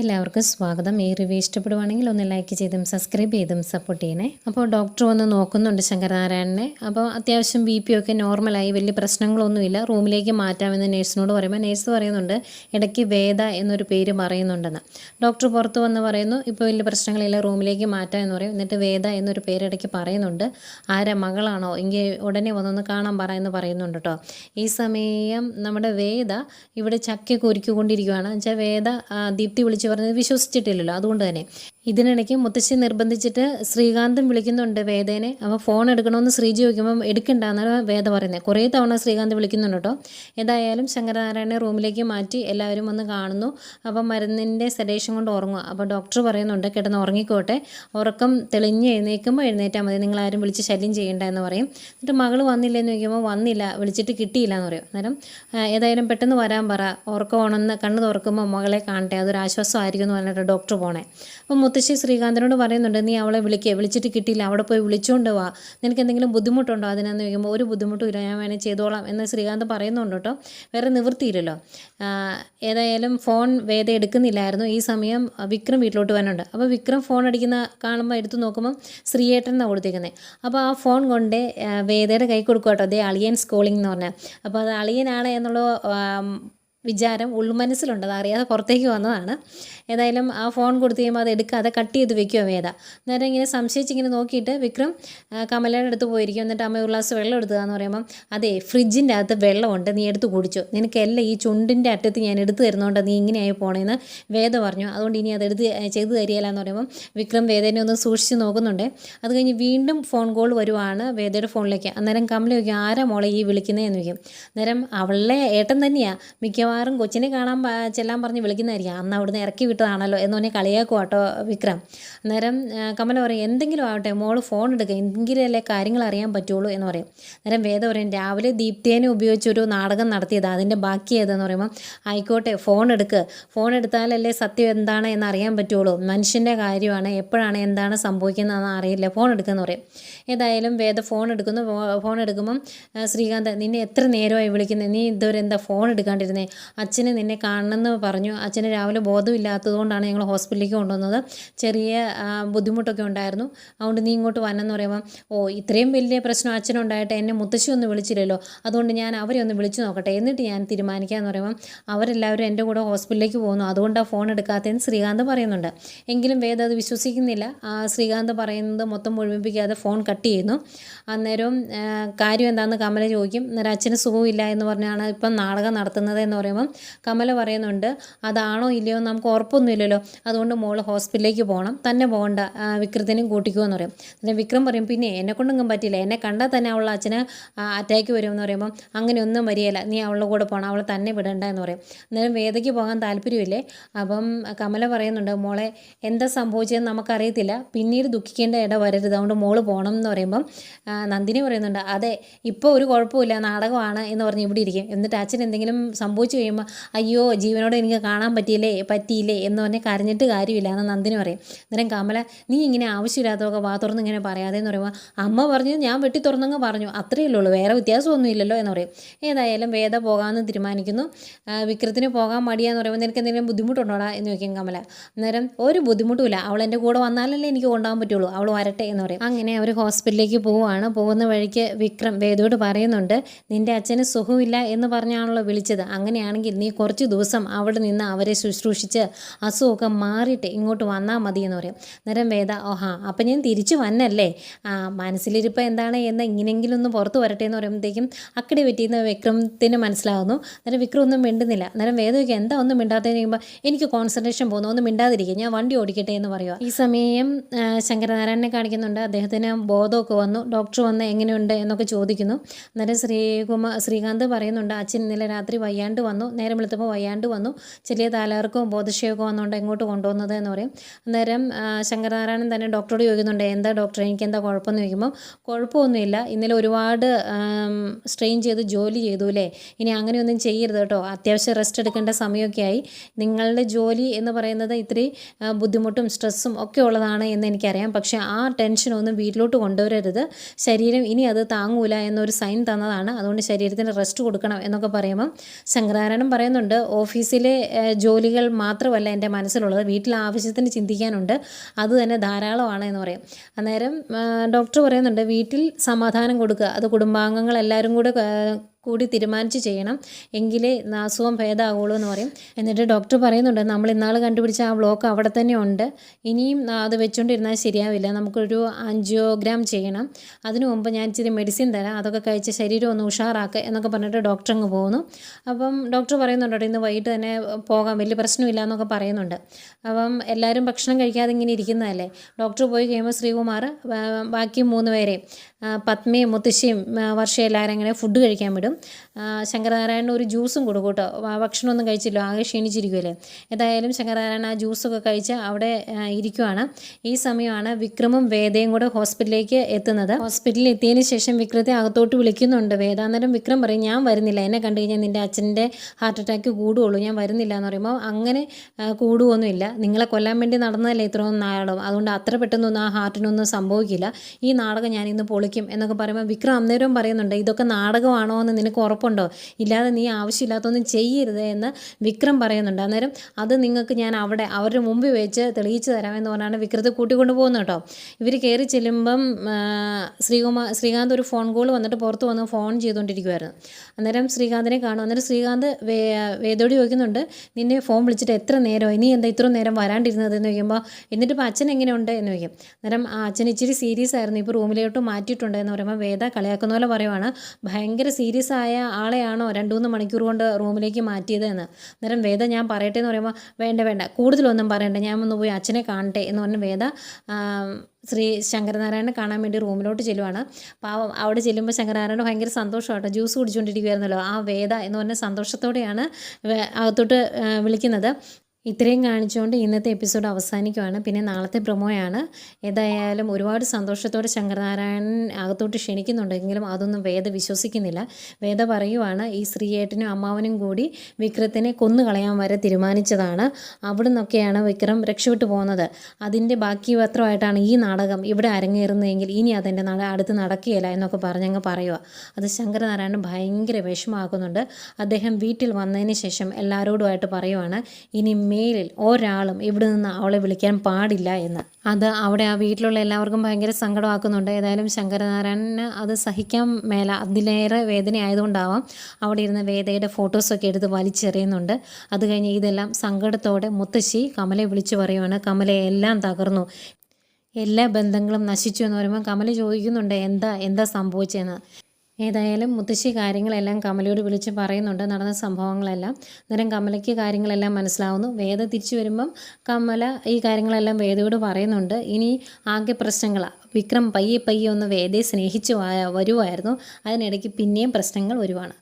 എല്ലാവർക്കും സ്വാഗതം. ഈ റിവ്യൂ ഇഷ്ടപ്പെടുവാണെങ്കിൽ ഒന്ന് ലൈക്ക് ചെയ്തും സബ്സ്ക്രൈബ് ചെയ്തും സപ്പോർട്ട് ചെയ്യണേ. അപ്പോൾ ഡോക്ടർ വന്ന് നോക്കുന്നുണ്ട് ശങ്കരനാരായണനെ. അപ്പോൾ അത്യാവശ്യം ബി പി ഒക്കെ നോർമലായി വലിയ പ്രശ്നങ്ങളൊന്നുമില്ല. റൂമിലേക്ക് മാറ്റാമെന്ന് നേഴ്സിനോട് പറയുമ്പോൾ നേഴ്സ് പറയുന്നുണ്ട് ഇടയ്ക്ക് വേദ എന്നൊരു പേര് പറയുന്നുണ്ടെന്ന്. ഡോക്ടർ പുറത്ത് വന്ന് പറയുന്നു ഇപ്പോൾ വലിയ പ്രശ്നങ്ങളില്ല റൂമിലേക്ക് മാറ്റാം എന്ന് പറയും. എന്നിട്ട് വേദ എന്നൊരു പേര് ഇടയ്ക്ക് പറയുന്നുണ്ട് ആരാ മകളാണോ? എങ്കിൽ ഉടനെ വന്നൊന്ന് കാണാൻ പറ എന്ന് പറയുന്നുണ്ട് കേട്ടോ ഈ സമയം നമ്മുടെ വേദ ഇവിടെ ചക്കി കുരുക്കിക്കൊണ്ടിരിക്കുകയാണ് എന്നുവെച്ചാൽ വേദ ദീപ്തി വിളിച്ച് പറഞ്ഞത് വിശ്വസിച്ചിട്ടില്ലല്ലോ. അതുകൊണ്ട് തന്നെ ഇതിനിടയ്ക്ക് മുത്തശ്ശി നിർബന്ധിച്ചിട്ട് ശ്രീകാന്തും വിളിക്കുന്നുണ്ട് വേദേനെ. അപ്പോൾ ഫോൺ എടുക്കണമെന്ന് ശ്രീജി ചോദിക്കുമ്പം എടുക്കണ്ടെന്നാണ് വേദ പറയുന്നത്. കുറേ തവണ ശ്രീകാന്ത് വിളിക്കുന്നുണ്ട് കേട്ടോ. ഏതായാലും ശങ്കരനാരായണനെ റൂമിലേക്ക് മാറ്റി എല്ലാവരും വന്ന് കാണുന്നു. അപ്പം മരുന്നിന്റെ സെഡേഷൻ കൊണ്ട് ഉറങ്ങുക. അപ്പോൾ ഡോക്ടർ പറയുന്നുണ്ട് കിടന്ന് ഉറങ്ങിക്കോട്ടെ. ഉറക്കം തെളിഞ്ഞ് എഴുന്നേൽക്കുമ്പോൾ എഴുന്നേറ്റാൽ മതി. നിങ്ങളാരും വിളിച്ച് ശല്യം ചെയ്യേണ്ട എന്ന് പറയും. എന്നിട്ട് മകൾ വന്നില്ല എന്ന് ചോദിക്കുമ്പോൾ വന്നില്ല വിളിച്ചിട്ട് കിട്ടിയില്ല എന്ന് പറയും. അന്നേരം ഏതായാലും പെട്ടെന്ന് വരാൻ പറ. ഉറക്കം ഉണന്ന് കണ്ണ് തുറക്കുമ്പോൾ മകളെ കാണട്ടെ. അതൊരു ആശ്വാസമായിരിക്കും എന്ന് പറഞ്ഞിട്ട് ഡോക്ടർ പോണേ. അപ്പം മുത്തശ്ശി ശ്രീകാന്തനോട് പറയുന്നുണ്ട് നീ അവളെ വിളിക്കുക വിളിച്ചിട്ട് കിട്ടിയില്ല അവിടെ പോയി വിളിച്ചുകൊണ്ട് വാ. നിനക്ക് എന്തെങ്കിലും ബുദ്ധിമുട്ടുണ്ടോ? അതിനെന്ന് ചോദിക്കുമ്പോൾ ഒരു ബുദ്ധിമുട്ടും ഇല്ല ഞാൻ വേണേൽ ചെയ്തോളാം. എന്ന് ശ്രീകാന്ത് പറയുന്നുണ്ട് കേട്ടോ. വേറെ നിവൃത്തിയില്ലല്ലോ. ഏതായാലും ഫോൺ വേദ എടുക്കുന്നില്ലായിരുന്നു. ഈ സമയം വിക്രം വീട്ടിലോട്ട് വരാനുണ്ട്. അപ്പോൾ വിക്രം ഫോൺ അടിക്കുന്ന കാണുമ്പോൾ എടുത്തു നോക്കുമ്പോൾ ശ്രീയേട്ടൻ എന്നാണ് കൊടുത്തിരിക്കുന്നത് അപ്പോൾ ആ ഫോൺ കൊണ്ട് വേദയുടെ കൈ കൊടുക്കുക കേട്ടോ അതേ അളിയൻ കോളിംഗ് എന്ന് പറഞ്ഞാൽ അപ്പോൾ അത് അളിയനാണ് എന്നുള്ള വിചാരം ഉൾമനസ്സിലുണ്ട്. അറിയാതെ പുറത്തേക്ക് വന്നതാണ്. ഏതായാലും ആ ഫോൺ കൊടുത്തു കഴിയുമ്പോൾ അത് എടുക്കാതെ കട്ട് ചെയ്ത് വെക്കുകയോ വേദ നേരെ ഇങ്ങനെ സംശയിച്ചിങ്ങനെ നോക്കിയിട്ട് വിക്രം കമലയുടെ അടുത്ത് പോയിരിക്കും. എന്നിട്ട് അമ്മ ഒരു ഗ്ലാസ് വെള്ളം എടുത്തതാന്ന് പറയുമ്പം അതെ ഫ്രിഡ്ജിന്റെ അകത്ത് വെള്ളമുണ്ട്. നീ എടുത്ത് കുടിച്ചു. നിനക്കെല്ലാം ഈ ചുണ്ടിന്റെ അറ്റത്ത് ഞാൻ എടുത്തു തരുന്നതുകൊണ്ട് നീ ഇങ്ങനെയായി പോണേന്ന് വേദ പറഞ്ഞു. അതുകൊണ്ട് ഇനി അത് എടുത്ത് ചെയ്തു തരികയില്ല എന്ന് പറയുമ്പം വിക്രം വേദനെ ഒന്ന് സൂക്ഷിച്ച് നോക്കുന്നുണ്ട്. അത് കഴിഞ്ഞ് വീണ്ടും ഫോൺ കോൾ വരുവാണ് വേദയുടെ ഫോണിലേക്ക് അന്നേരം കമല ചോദിക്കും ആരാ മോളെ ഈ വിളിക്കുന്നതെന്ന് ചോദിക്കും. അന്നേരം അവളെ ഏട്ടൻ തന്നെയാണ് മിക്കവാറും കൊച്ചിനെ കാണാൻ ചെല്ലാൻ പറഞ്ഞ് വിളിക്കുന്നതായിരിക്കും. അന്ന് അവിടുന്ന് ഇറക്കി വിട്ടതാണല്ലോ എന്ന് പറഞ്ഞാൽ കളിയാക്കും കേട്ടോ വിക്രം. നേരം കമല പറയും എന്തെങ്കിലും ആവട്ടെ മോൾ ഫോൺ എടുക്കുക എന്തെങ്കിലുമല്ലേ കാര്യങ്ങൾ അറിയാൻ പറ്റുള്ളൂ എന്ന് പറയും. നേരം വേദ പറയും രാവിലെ ദീപ്തേനെ ഉപയോഗിച്ചൊരു നാടകം നടത്തിയത്. അതിന്റെ ബാക്കി ഏതെന്ന് പറയുമ്പോൾ ആയിക്കോട്ടെ ഫോൺ എടുക്കുക ഫോൺ എടുത്താലല്ലേ സത്യം എന്താണ് എന്ന് അറിയാൻ പറ്റുള്ളൂ. മനുഷ്യന്റെ കാര്യമാണ് എപ്പോഴാണ് എന്താണ് സംഭവിക്കുന്നതെന്ന് അറിയില്ല. ഫോൺ എടുക്കുമെന്ന് പറയും. ഏതായാലും വേദ ഫോൺ എടുക്കുന്നു. ഫോൺ എടുക്കുമ്പം ശ്രീകാന്ത് നിന്നെ എത്ര നേരമായി വിളിക്കുന്നത് നീ ഇതുവരെ എന്താ ഫോൺ എടുക്കാണ്ടിരുന്നേ? അച്ഛന് നിന്നെ കാണണമെന്ന് പറഞ്ഞു. അച്ഛന് രാവിലെ ബോധമില്ലാത്തതുകൊണ്ടാണ് ഞങ്ങൾ ഹോസ്പിറ്റലിലേക്ക് കൊണ്ടുവന്നത്. ചെറിയ ബുദ്ധിമുട്ടൊക്കെ ഉണ്ടായിരുന്നു. അതുകൊണ്ട് നീ ഇങ്ങോട്ട് വന്നെന്ന് പറയുമ്പോൾ ഓ ഇത്രയും വലിയ പ്രശ്നം അച്ഛനുണ്ടായിട്ട് എന്നെ മുത്തശ്ശി ഒന്ന് വിളിച്ചില്ലല്ലോ. അതുകൊണ്ട് ഞാൻ അവരെ ഒന്ന് വിളിച്ചു നോക്കട്ടെ. എന്നിട്ട് ഞാൻ തീരുമാനിക്കാമെന്ന് പറയുമ്പോൾ അവരെല്ലാവരും എന്റെ കൂടെ ഹോസ്പിറ്റലിലേക്ക് പോകുന്നു. അതുകൊണ്ടാണ് ഫോൺ എടുക്കാത്തതെന്ന് ശ്രീകാന്ത് പറയുന്നുണ്ട്. എങ്കിലും വേദ അത് വിശ്വസിക്കുന്നില്ല. ആ ശ്രീകാന്ത് പറയുന്നത് മൊത്തം മുഴുമിപ്പിക്കാതെ ഫോൺ കട്ട് ചെയ്യുന്നു. അന്നേരം കാര്യം എന്താണെന്ന് കമല ചോദിക്കും. അന്നേരം അച്ഛന് സുഖമില്ല എന്ന് പറഞ്ഞാണ് ഇപ്പം നാടകം നടത്തുന്നത് എന്ന് പറയുമ്പം കമല പറയുന്നുണ്ട് അതാണോ ഇല്ലയോ? നമുക്ക് ഉറപ്പൊന്നുമില്ലല്ലോ. അതുകൊണ്ട് മോൾ ഹോസ്പിറ്റലിലേക്ക് പോകണം. തന്നെ പോകണ്ട. വിക്രത്തിനും കൂട്ടിക്കുമോ എന്ന് പറയും. പിന്നെ വിക്രം പറയും പിന്നെ എന്നെ കൊണ്ടൊന്നും പറ്റില്ല എന്നെ കണ്ടാൽ തന്നെ അവളുടെ അച്ഛന് അറ്റാക്ക് വരുമെന്ന് പറയുമ്പം അങ്ങനെ ഒന്നും വരികയില്ല. നീ അവളുടെ കൂടെ പോകണം അവളെ തന്നെ വിടണ്ട എന്ന് പറയും. അന്നേരം വേദയ്ക്ക് പോകാൻ താല്പര്യമില്ലേ? അപ്പം കമല പറയുന്നുണ്ട് മോളെ എന്താ സംഭവിച്ചതെന്ന് നമുക്കറിയത്തില്ല. പിന്നീട് ദുഃഖിക്കേണ്ട ഇട വരരുത്. അതുകൊണ്ട് മോൾ പോകണം എന്ന് പറയുമ്പം നന്ദിനി പറയുന്നുണ്ട് അതെ ഇപ്പോൾ ഒരു കുഴപ്പമില്ല നാടകമാണ് എന്ന് പറഞ്ഞ് ഇവിടെ ഇരിക്കും. എന്നിട്ട് അച്ഛൻ എന്തെങ്കിലും സംഭവിച്ചു കഴിയുമ്പോൾ അയ്യോ ജീവനോട് എനിക്ക് കാണാൻ പറ്റിയില്ലേ? പറ്റിയില്ലേ? എന്ന് പറഞ്ഞ് കരഞ്ഞിട്ട് കാര്യമില്ല എന്ന് നന്ദിനി പറയും. അന്നേരം കമല നീ ഇങ്ങനെ ആവശ്യമില്ലാത്തതൊക്കെ വാ തുറന്ന് ഇങ്ങനെ പറയാതെ എന്ന് പറയുമ്പോൾ അമ്മ പറഞ്ഞു ഞാൻ വെട്ടി തുറന്നങ്ങ് പറഞ്ഞു. അത്രയേ ഉള്ളൂ വേറെ വ്യത്യാസമൊന്നും ഇല്ലല്ലോ എന്ന് പറയും. ഏതായാലും വേദ പോകാമെന്ന് തീരുമാനിക്കുന്നു. വിക്രത്തിന് പോകാൻ മടിയാന്ന് പറയുമ്പോൾ നിനക്ക് എന്തെങ്കിലും ബുദ്ധിമുട്ടുണ്ടോടാ? എന്ന് ചോദിക്കും കമല. അന്നേരം ഒരു ബുദ്ധിമുട്ടുമില്ല. അവൾ എന്റെ കൂടെ വന്നാലല്ലേ എനിക്ക് കൊണ്ടുപോകാൻ പറ്റുള്ളൂ. അവൾ വരട്ടെ എന്ന് പറയും. അങ്ങനെ അവർ ഹോസ്പിറ്റലിലേക്ക് പോവുകയാണ്. പോകുന്ന വഴിക്ക് വിക്രം വേദോട് പറയുന്നുണ്ട് നിന്റെ അച്ഛന് സുഖമില്ല എന്ന് പറഞ്ഞാണല്ലോ വിളിച്ചത്. അങ്ങനെയാണെങ്കിൽ നീ കുറച്ച് ദിവസം അവിടെ നിന്ന് അവരെ ശുശ്രൂഷിച്ച് അസുഖമൊക്കെ മാറിയിട്ട് ഇങ്ങോട്ട് വന്നാൽ മതി എന്ന് പറയും. നേരം വേദ ഓഹാ അപ്പം ഞാൻ തിരിച്ചു വന്നല്ലേ? മനസ്സിലിരിപ്പ് എന്താണ്? എന്ന് ഇങ്ങനെങ്കിലും ഒന്ന് പുറത്ത് വരട്ടെ എന്ന് പറയുമ്പോഴത്തേക്കും അക്കടി പറ്റിയെന്ന് വിക്രമത്തിന് മനസ്സിലാകുന്നു നേരം വിക്രം ഒന്നും മിണ്ടുന്നില്ല. നേരം വേദയ്ക്ക് എന്താ ഒന്നും മിണ്ടാത്തതെന്ന് ചോദിക്കുമ്പോൾ എനിക്ക് കോൺസെൻട്രേഷൻ പോകുന്നു ഒന്നും മിണ്ടാതിരിക്കുക ഞാൻ വണ്ടി ഓടിക്കട്ടെ എന്ന് പറയുക ഈ സമയം ശങ്കരനാരായണനെ കാണിക്കുന്നുണ്ട്. അദ്ദേഹത്തിന് ബോധമൊക്കെ വന്നു. ഡോക്ടർ വന്ന് എങ്ങനെയുണ്ട്? എന്നൊക്കെ ചോദിക്കുന്നു. അന്നേരം ശ്രീകുമാർ ശ്രീകാന്ത് പറയുന്നുണ്ട് അച്ഛൻ ഇന്നലെ രാത്രി വയ്യാണ്ട് വന്നു. നേരം വെളുത്തപ്പോൾ വയ്യാണ്ട് വന്നു. ചെറിയ താലാർക്കും ബോധക്ഷയമൊക്കെ വന്നുകൊണ്ട് എങ്ങോട്ട് കൊണ്ടുവന്നത് എന്ന് പറയും. അന്നേരം ശങ്കരനാരായണൻ തന്നെ ഡോക്ടറോട് ചോദിക്കുന്നുണ്ട് എന്താ ഡോക്ടർ എനിക്ക് എന്താ കുഴപ്പമെന്ന് ചോദിക്കുമ്പോൾ കുഴപ്പമൊന്നുമില്ല. ഇന്നലെ ഒരുപാട് സ്ട്രെയിൻ ചെയ്ത് ജോലി ചെയ്തു അല്ലേ? ഇനി അങ്ങനെയൊന്നും ചെയ്യരുത് കേട്ടോ. അത്യാവശ്യം റെസ്റ്റ് എടുക്കേണ്ട സമയമൊക്കെ ആയി. നിങ്ങളുടെ ജോലി എന്ന് പറയുന്നത് ഇത്തിരി ബുദ്ധിമുട്ടും സ്ട്രെസ്സും ഒക്കെ ഉള്ളതാണ് എന്ന് എനിക്കറിയാം. പക്ഷേ ആ ടെൻഷനൊന്നും വീട്ടിലോട്ട് കൊണ്ടുവരരുത്. ശരീരം ഇനി അത് താങ്ങൂല എന്നൊരു സൈൻ തന്നതാണ്. അതുകൊണ്ട് ശരീരത്തിന് റെസ്റ്റ് കൊടുക്കണം എന്നൊക്കെ പറയുമ്പം ശങ്കര ശങ്കരനാരായണൻ പറയുന്നുണ്ട് ഓഫീസിലെ ജോലികൾ മാത്രമല്ല എന്റെ മനസ്സിലുള്ളത് വീട്ടിലെ ആവശ്യത്തിന് ചിന്തിക്കാനുണ്ട് അത് തന്നെ ധാരാളമാണ് എന്ന് പറയും. അന്നേരം ഡോക്ടർ പറയുന്നുണ്ട് വീട്ടിൽ സമാധാനം കൊടുക്കുക അത് കുടുംബാംഗങ്ങൾ എല്ലാവരും കൂടെ കൂടി തീരുമാനിച്ച് ചെയ്യണം. എങ്കിലേ അസുഖം ഭേദമാകുള്ളൂ എന്ന് പറയും. എന്നിട്ട് ഡോക്ടർ പറയുന്നുണ്ട് നമ്മൾ ഇന്നാൾ കണ്ടുപിടിച്ച ആ ബ്ലോക്ക് അവിടെ തന്നെ ഉണ്ട്. ഇനിയും അത് വെച്ചുകൊണ്ടിരുന്നാൽ ശരിയാവില്ല. നമുക്കൊരു ആൻജിയോഗ്രാം ചെയ്യണം. അതിനു മുമ്പ് ഞാൻ ഇച്ചിരി മെഡിസിൻ തരാം. അതൊക്കെ കഴിച്ച് ശരീരം ഒന്ന് ഉഷാറാക്കുക എന്നൊക്കെ പറഞ്ഞിട്ട് ഡോക്ടർ അങ്ങ് പോകുന്നു അപ്പം ഡോക്ടർ പറയുന്നുണ്ട് ഇന്ന് വൈകിട്ട് തന്നെ പോകാം. വലിയ പ്രശ്നമില്ല എന്നൊക്കെ പറയുന്നുണ്ട്. അപ്പം എല്ലാവരും ഭക്ഷണം കഴിക്കാതെ ഇങ്ങനെ ഇരിക്കുന്നതല്ലേ? ഡോക്ടർ പോയി കഴിയുമ്പോൾ ശ്രീകുമാർ ബാക്കി മൂന്ന് പേരെയും പത്മയും മുത്തശ്ശിയും വർഷയും എല്ലാവരും അങ്ങനെ ഫുഡ് കഴിക്കാൻ വിടും. ശങ്കരനാരായണൻ ഒരു ജ്യൂസും കൊടുക്കും കേട്ടോ. ഭക്ഷണമൊന്നും കഴിച്ചില്ല ആകെ ക്ഷീണിച്ചിരിക്കുമല്ലേ ഏതായാലും ശങ്കരനാരായണൻ ആ ജ്യൂസൊക്കെ കഴിച്ച് അവിടെ ഇരിക്കുവാണ്. ഈ സമയമാണ് വിക്രമും വേദയും കൂടെ ഹോസ്പിറ്റലിലേക്ക് എത്തുന്നത്. ഹോസ്പിറ്റലിൽ എത്തിയതിന് ശേഷം വിക്രത്തെ അകത്തോട്ട് വിളിക്കുന്നുണ്ട്. വേദ അന്നേരം വിക്രം പറയും ഞാൻ വരുന്നില്ല. എന്നെ കണ്ടു കഴിഞ്ഞാൽ നിന്റെ അച്ഛന്റെ ഹാർട്ട് അറ്റാക്ക് കൂടുകയുള്ളൂ. ഞാൻ വരുന്നില്ല എന്ന് പറയുമ്പോൾ അങ്ങനെ കൂടുകയൊന്നുമില്ല. നിങ്ങളെ കൊല്ലാൻ വേണ്ടി നടന്നതല്ലേ ഇത്രയും നാളും? അതുകൊണ്ട് അത്ര പെട്ടെന്നൊന്നും ആ ഹാർട്ടിനൊന്നും സംഭവിക്കില്ല. ഈ നാടകം ഞാനിന്ന് ഇന്ന് പൊളിക്കും എന്നൊക്കെ പറയുമ്പോൾ വിക്രം അന്നേരവും പറയുന്നുണ്ട് ഇതൊക്കെ നാടകമാണോ എന്ന് നിനക്ക് ഉറപ്പുണ്ടോ? ഇല്ലാതെ നീ ആവശ്യമില്ലാത്തൊന്നും ചെയ്യരുത് എന്ന് വിക്രം പറയുന്നുണ്ട്. അന്നേരം അത് നിങ്ങൾക്ക് ഞാൻ അവിടെ അവരുടെ മുമ്പിൽ വെച്ച് തെളിയിച്ചു തരാമെന്ന് പറഞ്ഞാണ് വിക്രത്തെ കൂട്ടിക്കൊണ്ട് പോകുന്നത് കേട്ടോ. ഇവർ കയറി ചെല്ലുമ്പം ശ്രീകുമാർ ശ്രീകാന്ത് ഒരു ഫോൺ കോൾ വന്നിട്ട് പുറത്ത് വന്ന് ഫോൺ ചെയ്തുകൊണ്ടിരിക്കുമായിരുന്നു അന്നേരം ശ്രീകാന്തിനെ കാണും. അന്നേരം ശ്രീകാന്ത് വേ വേദോടി ചോദിക്കുന്നുണ്ട് നിന്നെ ഫോൺ വിളിച്ചിട്ട് എത്ര നേരമായി നീ എന്താ ഇത്ര നേരം വരാണ്ടിരുന്നത്? എന്ന് ചോദിക്കുമ്പോൾ എന്നിട്ട് ഇപ്പോൾ അച്ഛൻ എങ്ങനെയുണ്ട്? എന്ന് ചോദിക്കും. അന്നേരം ആ അച്ഛൻ ഇച്ചിരി സീരിയസ് ആയിരുന്നു. ഇപ്പോൾ റൂമിലോട്ട് മാറ്റിയിട്ടുണ്ട് എന്ന് പറയുമ്പോൾ വേദ കളിയാക്കുന്ന പോലെ പറയുവാണ്. ഭയങ്കര സീരിയസ് ആയ ആളെയാണോ രണ്ട് മൂന്ന് മണിക്കൂർ കൊണ്ട് റൂമിലേക്ക് മാറ്റിയത് എന്ന്. അന്നേരം വേദ ഞാൻ പറയട്ടെ എന്ന് പറയുമ്പോൾ വേണ്ട വേണ്ട കൂടുതലൊന്നും പറയണ്ട. ഞാൻ ഒന്ന് പോയി അച്ഛനെ കാണട്ടെ എന്ന് പറഞ്ഞ വേദ ശ്രീ ശങ്കരനാരായണനെ കാണാൻ വേണ്ടി റൂമിലോട്ട് ചെല്ലുവാണ്. പാവം അവിടെ ചെല്ലുമ്പോൾ ശങ്കരനാരായണൻ ഭയങ്കര സന്തോഷമാട്ടോ ജ്യൂസ് കുടിച്ചുകൊണ്ടിരിക്കുകയായിരുന്നല്ലോ ആ വേദ എന്ന് പറഞ്ഞ സന്തോഷത്തോടെയാണ് അകത്തോട്ട് വിളിക്കുന്നത്. ഇത്രയും കാണിച്ചുകൊണ്ട് ഇന്നത്തെ എപ്പിസോഡ് അവസാനിക്കുവാണ്. പിന്നെ നാളത്തെ പ്രൊമോയാണ്. ഏതായാലും ഒരുപാട് സന്തോഷത്തോടെ ശങ്കരനാരായണൻ അകത്തോട്ട് ക്ഷണിക്കുന്നുണ്ടെങ്കിലും അതൊന്നും വേദ വിശ്വസിക്കുന്നില്ല. വേദ പറയുവാണ് ഈ ശ്രീയേട്ടനും അമ്മാവനും കൂടി വിക്രത്തിനെ കൊന്നുകളയാൻ വരെ തീരുമാനിച്ചതാണ്. അവിടെ നിന്നൊക്കെയാണ് വിക്രം രക്ഷപ്പെട്ടു പോകുന്നത്. അതിന്റെ ബാക്കി പത്രമായിട്ടാണ് ഈ നാടകം ഇവിടെ അരങ്ങേറുന്നതെങ്കിൽ ഇനി അതെന്റെ നാട് അടുത്ത് നടക്കുകയില്ല എന്നൊക്കെ പറഞ്ഞങ്ങ് പറയുക അത് ശങ്കരനാരായണൻ ഭയങ്കര വിഷമാക്കുന്നുണ്ട് അദ്ദേഹം വീട്ടിൽ വന്നതിന് ശേഷം എല്ലാവരോടുമായിട്ട് പറയുവാണ് ഇനി മേലിൽ ഒരാളും ഇവിടെ നിന്ന് അവളെ വിളിക്കാൻ പാടില്ല എന്ന്. അത് അവിടെ ആ വീട്ടിലുള്ള എല്ലാവർക്കും ഭയങ്കര സങ്കടമാക്കുന്നുണ്ട്. ഏതായാലും ശങ്കരനാരായണന് അത് സഹിക്കാൻ മേല. അതിലേറെ വേദന ആയതുകൊണ്ടാവാം അവിടെ ഇരുന്ന വേദയുടെ ഫോട്ടോസൊക്കെ എടുത്ത് വലിച്ചെറിയുന്നുണ്ട്. അത് കഴിഞ്ഞ് ഇതെല്ലാം സങ്കടത്തോടെ മുത്തശ്ശി കമലയെ വിളിച്ചു പറയുവാണ്. കമലയെ എല്ലാം തകർന്നു. എല്ലാ ബന്ധങ്ങളും നശിച്ചു എന്ന് പറയുമ്പോൾ കമല ചോദിക്കുന്നുണ്ട് എന്താ എന്താ സംഭവിച്ചതെന്ന്? ഏതായാലും മുത്തശ്ശി കാര്യങ്ങളെല്ലാം കമലയോട് വിളിച്ച് പറയുന്നുണ്ട്. നടന്ന സംഭവങ്ങളെല്ലാം അന്നേരം കമലയ്ക്ക് കാര്യങ്ങളെല്ലാം മനസ്സിലാവുന്നു. വേദ തിരിച്ചു വരുമ്പം കമല ഈ കാര്യങ്ങളെല്ലാം വേദയോട് പറയുന്നുണ്ട്. ഇനി ആകെ പ്രശ്നങ്ങളാണ് വിക്രം പയ്യെ പയ്യെ ഒന്ന് വേദയെ സ്നേഹിച്ച് വരുമായിരുന്നു അതിനിടയ്ക്ക് പിന്നെയും പ്രശ്നങ്ങൾ വരുവാണ്.